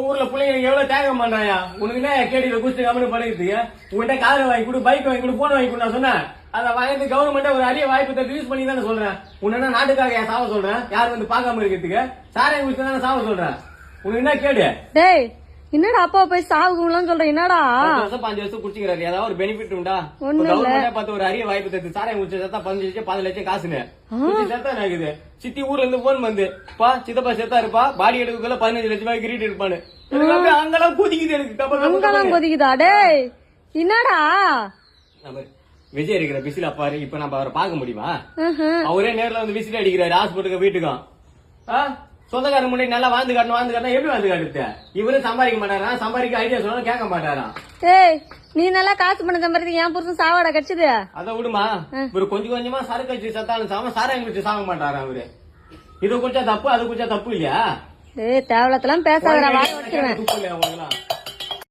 ஊர்ல பிள்ளைங்க எவ்வளவு தியாகம் பண்றாயா? உனக்கு என்ன கேடியில குஸ்து கம்மனு பண்ணிட்டு உன்கிட்ட கார் வாங்கி கொடு பைக் வாங்கி கொடு போன் வாங்கி கொடு நான் சொன்னேன். அதை வாங்கிட்டு கவர்மெண்ட் ஒரு அரிய வாய்ப்பு தந்து யூஸ் பண்ணி தானே சொல்றேன். உன்ன நாட்டுக்காக ஏன் சாவ சொல்றேன்? யாரும் வந்து பார்க்காம இருக்கிறதுக்கு? சாரை குடிச்சு தானே சாவ சொல்றேன். உனக்கு என்ன கேடு? என்னடா அப்பா போய் சாகுலாம் சொல்ற? என்னடா? பாஞ்சு வருஷம் குடிச்சிக்கிறாரு. ஏதாவது ஒரு பெனிஃபிட் உண்டா? இல்ல. கவர்மெண்ட் பார்த்து ஒரு அரிய வாய்ப்பு தந்து சாராயம் குடிச்சு செத்தா பதினஞ்சு லட்சம் பதினஞ்சு லட்சம் காசுன்னு. குடிச்சு செத்தா ஊர்ல இருந்து போன் வந்து பா சித்தப்பா செத்தா இருப்பா. பாடி எடுக்கக்குள்ள பதினஞ்சு லட்சம் ரூபாய் கிரீட் அப்படியே அங்கெல்லாம் குதிக்குது எனக்கு. அங்கெல்லாம் கொதிக்குதா? டேய் என்னடா? விஜய் இருக்கிற பிசில பாரு இப்ப நம்ம அவரை பார்க்க முடியுமா. அவரே நேர்ல வந்து விசில் அடிக்கிறாரு ஹாஸ்பிட்டலுக்கு வீட்டுக்கும். ஆ? சொந்தக்காரங்க முன்னாடி நல்லா வாழ்ந்து காட்டணும் வாழ்ந்து காட்டணும். எப்படி வாழ்ந்து காட்டுறது? இவரு சம்பாதிக்க மாட்டாரா? சம்பாதிக்க ஐடியா சொன்னாலும் கேட்க மாட்டாரா? டேய் நீ நல்லா காசு பண்ண சம்பாதிக்க என் புருஷன் சாவாடா கடிச்சது அத விடுமா? இவரு கொஞ்சம் கொஞ்சமா சரக்கு வச்சு சத்தாலும் சாம சாராயம் குடிச்சு சாக மாட்டாரா அவரு இது குடிச்சா தப்பு அது குடிச்சா தப்பு இல்லையா? டேய் தேவலத்தெல்லாம் பேசாதடா வாய் வச்சிருவேன்